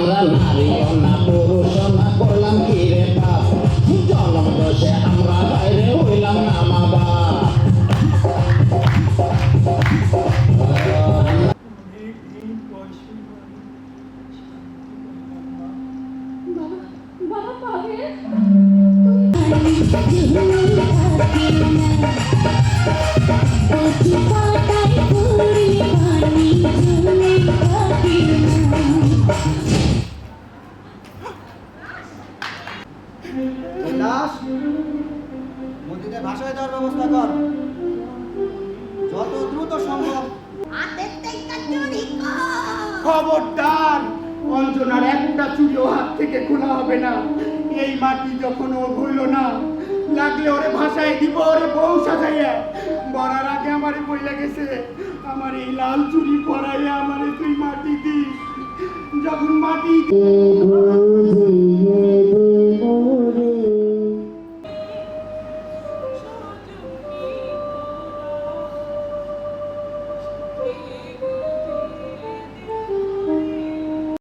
আমরা নারীও না পুরুষ না করলাম কি রে পাপ জন্ম দোষে আমরা বাইরে হইলাম না মা বাপ অনেকদিন পর দাস মন্দিরে ভাষায় দেওয়ার ব্যবস্থা কর। যত দ্রুত সম্ভব। খবরদার, অঞ্জনার একটা চুরিও হাত থেকে খোলা হবে না। এই মাটি যখন ও ভুলল না, লাগলে ওরে ভাষায় দিব, ওরে বউ সাজাইয়া। বড়ার আগে আমারে বইলা গেছে, আমার এই লাল চুরি পরাইয়া আমারে তুই মাটি দিস। যখন মাটি